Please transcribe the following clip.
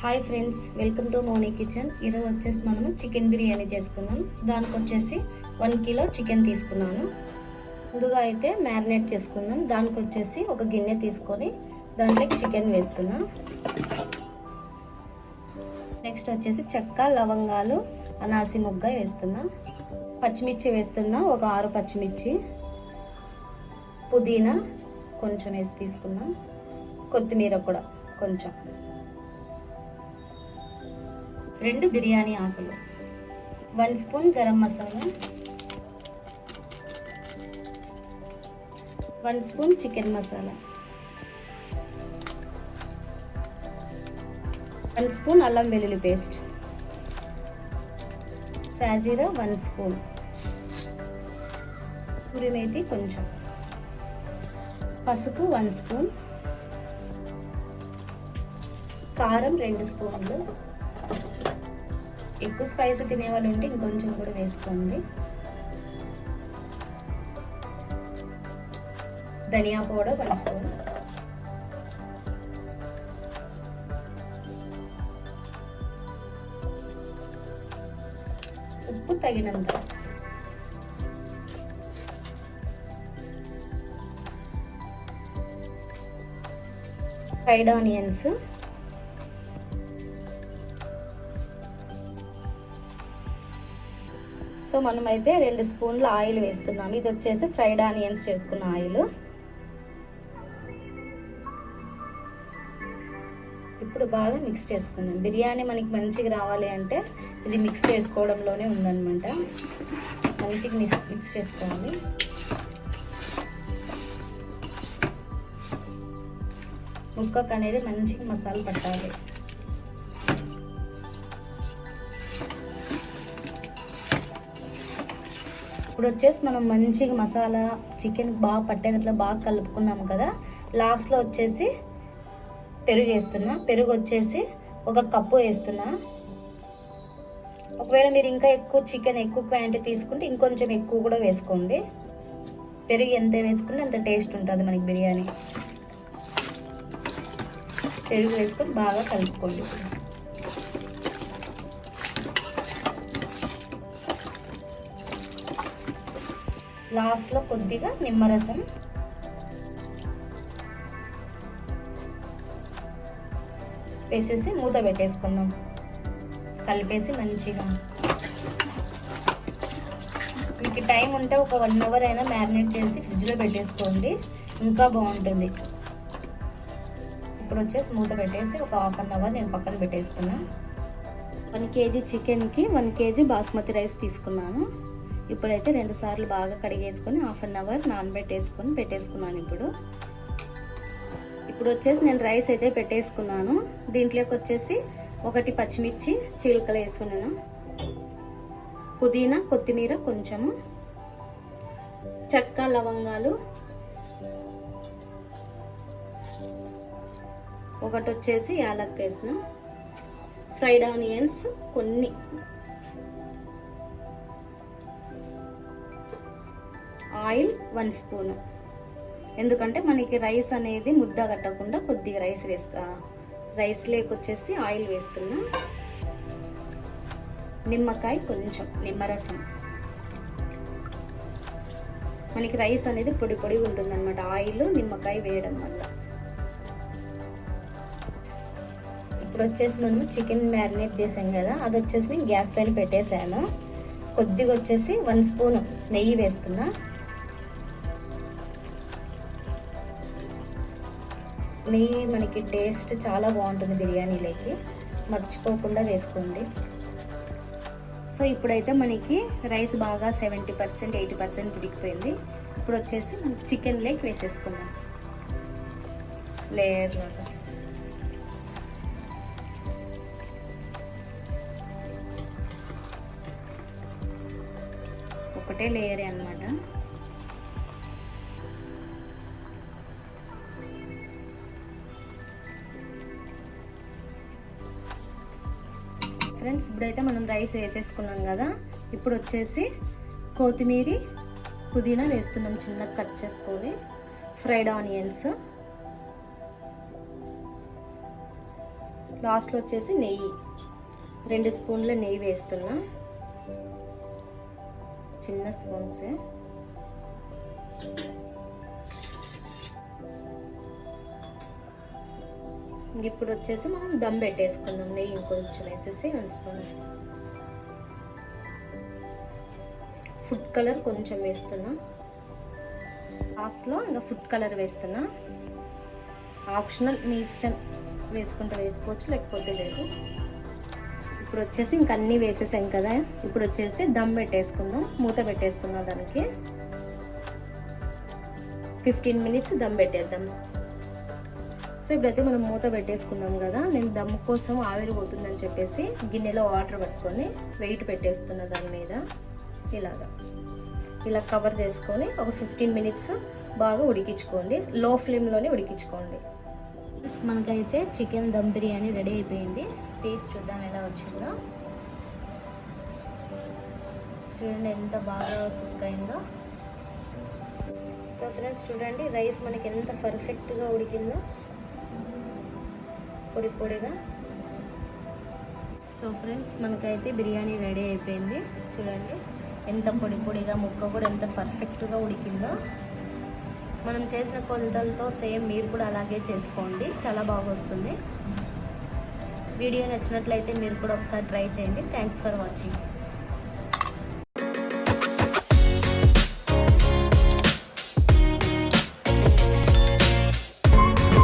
Hi friends welcome to Moni kitchen ఈరోజు వచ్చేసి మనము చికెన్ బిర్యానీ చేసుకున్నాం దానికి వచ్చేసి వన్ కిలో చికెన్ తీసుకున్నాను. ముందుగా అయితే మ్యారినేట్ చేసుకుందాం. దానికి వచ్చేసి ఒక గిన్నె తీసుకొని దాంట్లోకి చికెన్ వేస్తున్నాం. నెక్స్ట్ వచ్చేసి చెక్క లవంగాలు అనాసి ముగ్గ వేస్తున్నా. పచ్చిమిర్చి వేస్తున్నా ఒక ఆరు పచ్చిమిర్చి. పుదీనా కొంచెం వేసి తీసుకున్నాం. కొత్తిమీర కూడా కొంచెం. రెండు బిర్యానీ ఆకులు. One spoon garam masala. One spoon chicken masala. One spoon అల్లం వెల్లుల్లి పేస్ట్. సాజీరా వన్ స్పూన్. పురిమేతి కొంచెం. పసుపు వన్ స్పూన్. కారం రెండు స్పూన్లు. ఎక్కువ స్పైసీ తినేవాళ్ళు ఉంటే ఇంకొంచెం కూడా వేసుకోండి. ధనియా పౌడర్ వన్ స్పూన్. ఉప్పు తగినంత. Fried onions. సో మనమైతే రెండు స్పూన్ల ఆయిల్ వేస్తున్నాము. ఇది వచ్చేసి ఫ్రైడ్ ఆనియన్స్ చేసుకున్న ఆయిల్. ఇప్పుడు బాగా మిక్స్ చేసుకుందాం. బిర్యానీ మనకి మంచిగా రావాలి అంటే ఇది మిక్స్ చేసుకోవడంలోనే ఉందన్నమాట. మంచిగా మిక్స్ మిక్స్ చేసుకోవాలి. ముక్కకు అనేది మంచిగా మసాలా పట్టాలి. ఇప్పుడు వచ్చేసి మనం మంచిగా మసాలా చికెన్ బాగా పట్టేటట్లు బాగా కలుపుకున్నాము కదా లాస్ట్లో వచ్చేసి పెరుగు వేస్తున్నా. పెరుగు వచ్చేసి ఒక కప్పు వేస్తున్నా. ఒకవేళ మీరు ఇంకా ఎక్కువ చికెన్ ఎక్కువ క్వాంటిటీ తీసుకుంటే ఇంకొంచెం ఎక్కువ కూడా వేసుకోండి. పెరుగు ఎంత వేసుకుంటే అంత టేస్ట్ ఉంటుంది మనకి బిర్యానీ. పెరుగు వేసుకొని బాగా కలుపుకోండి. లాస్ట్లో కొద్దిగా నిమ్మరసం. వేసేసి మూత పెట్టేసుకుందాం. కలిపేసి మంచిగా. మీకు టైం ఉంటే ఒక వన్ అవర్ అయినా మ్యారినేట్ చేసి ఫ్రిడ్జ్లో పెట్టేసుకోండి. ఇంకా బాగుంటుంది. ఇప్పుడు వచ్చేసి మూత పెట్టేసి ఒక హాఫ్ అన్ అవర్ నేను పక్కన పెట్టేసుకున్నాను వన్ కేజీ చికెన్కి వన్ కేజీ బాస్మతి రైస్ తీసుకున్నాను. ఇప్పుడైతే రెండు సార్లు బాగా కడిగేసుకొని హాఫ్ అన్ అవర్ నానబెట్టేసుకొని పెట్టేసుకున్నాను ఇప్పుడు. ఇప్పుడు వచ్చేసి నేను రైస్ అయితే పెట్టేసుకున్నాను. దీంట్లోకి వచ్చేసి ఒకటి పచ్చిమిర్చి చీలకలు వేసుకున్నాను. పుదీనా కొత్తిమీర కొంచెము చెక్క లవంగాలు. ఒకటి వచ్చేసి యాలక్ వేసిన ఫ్రైడ్ ఆనియన్స్ కొన్ని. Oil one spoon. ఎందుకంటే మనకి రైస్ అనేది ముద్ద కట్టకుండా కొద్దిగా రైస్ వేస్తా రైస్ లేకొచ్చేసి ఆయిల్ వేస్తున్నా. నిమ్మకాయ కొంచెం నిమ్మరసం. మనకి రైస్ అనేది పొడి పొడి ఉంటుంది అనమాట ఆయిల్ నిమ్మకాయ వేయడం వల్ల. ఇప్పుడు వచ్చేసి మనం చికెన్ మ్యారినేట్ చేసాం కదా అది వచ్చేసి నేను గ్యాస్ పైన పెట్టేశాను. కొద్దిగా వచ్చేసి వన్ స్పూన్ నెయ్యి వేస్తున్నా. నెయ్యి మనకి టేస్ట్ చాలా బాగుంటుంది బిర్యానీలోకి. మర్చిపోకుండా వేసుకోండి. సో ఇప్పుడైతే మనకి రైస్ బాగా సెవెంటీ పర్సెంట్ ఎయిటీ పర్సెంట్ ఉడికిపోయింది ఇప్పుడు వచ్చేసి మనం చికెన్ లేక్ వేసేసుకుందాం. లేయర్ లాగా. ఒకటే లేయరే అనమాట ఫ్రెండ్స్ ఇప్పుడైతే మనం రైస్ వేసేసుకున్నాం కదా. ఇప్పుడు వచ్చేసి కొత్తిమీర పుదీనా వేస్తున్నాం చిన్నగా కట్ చేసుకొని. Fried onions. లాస్ట్లో వచ్చేసి నెయ్యి. రెండు స్పూన్ల నెయ్యి వేస్తున్నా. చిన్న స్పూన్సే. ఇప్పుడు వచ్చేసి మనం దమ్ పెట్టేసుకుందాం నెయ్యి ఇంకొంచెం వేసేసి వేసుకుందాం ఫుడ్ కలర్ కొంచెం వేస్తున్నా. లాస్ట్లో ఇంకా ఫుడ్ కలర్ వేస్తున్నా. ఆప్షనల్ మీ ఇష్టం వేసుకుంటే వేసుకోవచ్చు లేకపోతే లేదు. ఇప్పుడు వచ్చేసి ఇంక అన్నీ వేసేసాం కదా. ఇప్పుడు వచ్చేసి దమ్ పెట్టేసుకుందాం మూత పెట్టేసుకుందాం దానికి. ఫిఫ్టీన్ మినిట్స్ దమ్ పెట్టేద్దాం. సో ఇప్పుడైతే మనం మూత పెట్టేసుకున్నాం కదా. నేను దమ్ము కోసం ఆవిరి పోతుందని చెప్పేసి గిన్నెలో వాటర్ పట్టుకొని వెయిట్ పెట్టేస్తున్నా దాని మీద ఇలాగా. ఇలా కవర్ చేసుకొని ఒక ఫిఫ్టీన్ మినిట్స్ బాగా ఉడికించుకోండి. లో ఫ్లేమ్లోనే ఉడికించుకోండి. మనకైతే చికెన్ దమ్ బిర్యానీ రెడీ అయిపోయింది. టేస్ట్ చూద్దాం ఎలా వచ్చిందో. చూడండి ఎంత బాగా కుక్ అయిందో. సో ఫ్రెండ్స్ చూడండి రైస్ మనకి ఎంత పర్ఫెక్ట్గా ఉడికిందో. పొడి పొడిగా. సో ఫ్రెండ్స్ మనకైతే బిర్యానీ రెడీ అయిపోయింది. చూడండి ఎంత పొడి పొడిగా ముక్క కూడా ఎంత పర్ఫెక్ట్గా ఉడికిందో. మనం చేసిన కొలతలతో సేమ్ మీరు కూడా అలాగే చేసుకోండి. చాలా బాగా వస్తుంది వీడియో నచ్చినట్లయితే మీరు కూడా ఒకసారి ట్రై చేయండి. Thanks for watching